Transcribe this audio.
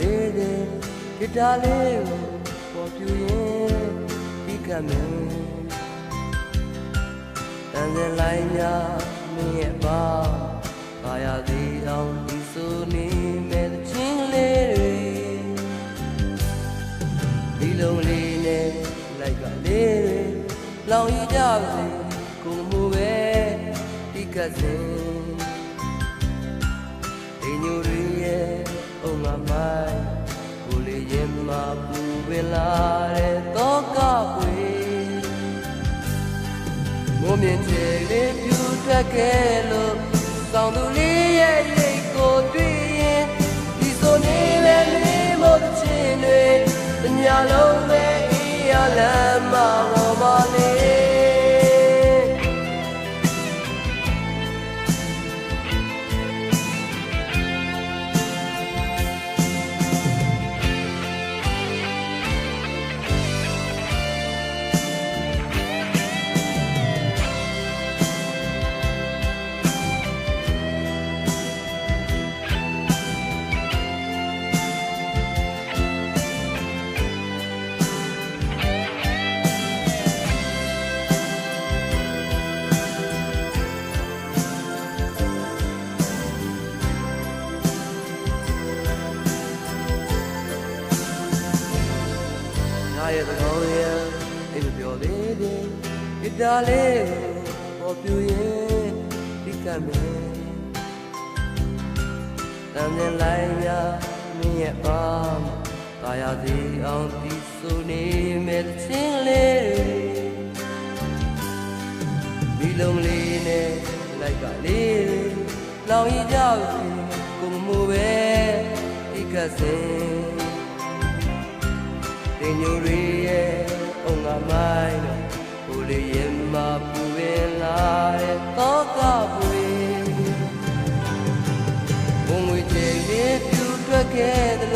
တဲ့ဂီတာလေးကိုပေါ်ပြူရင်ဒီကမယ်တန်စင်လိုက်များမင်းရဲ့ပါပါရသေးအောင်ဒီဆိုနေမဲ့ချင်းလေးတွေဒီလုံးလေးနဲ့လိုက်ကလေးတွေလောင်ရကြပါစေကိုမှုပဲဒီကစင် ဒီညူရီရဲ့အုံငါမိုင်းကိုလေးရင်မှာပူပင်လာတဲ့တော့ကပွေမုံမြင့်ချေလေးပြူထွက်ခဲ့လို့စောင်းသူလေး ရဲ့သကောင်းရဲ့အိမ်ပြောသေးတယ်ဂီတာလေးကိုပေါ်ပြူရင်ဒီကမယ်တမ်းမြင်လိုက်ရမင်းရဲ့ပါကာယစီအောင်ဒီဆိုနေမဲ့ချင်းလေးဒီလုံးလေးနဲ့လိုက်ကလေးလောင်ရကြစီကိုမမှုပဲဒီကစင် တင်ညူရီရဲ့အုံငါမိုင်းတော့ကိုလေးရင်မှာပူပင်လာတဲ့တော့ကပွေဘုံငွေချေလေးပြူထွက်ခဲ့သလိုစောင်းသူ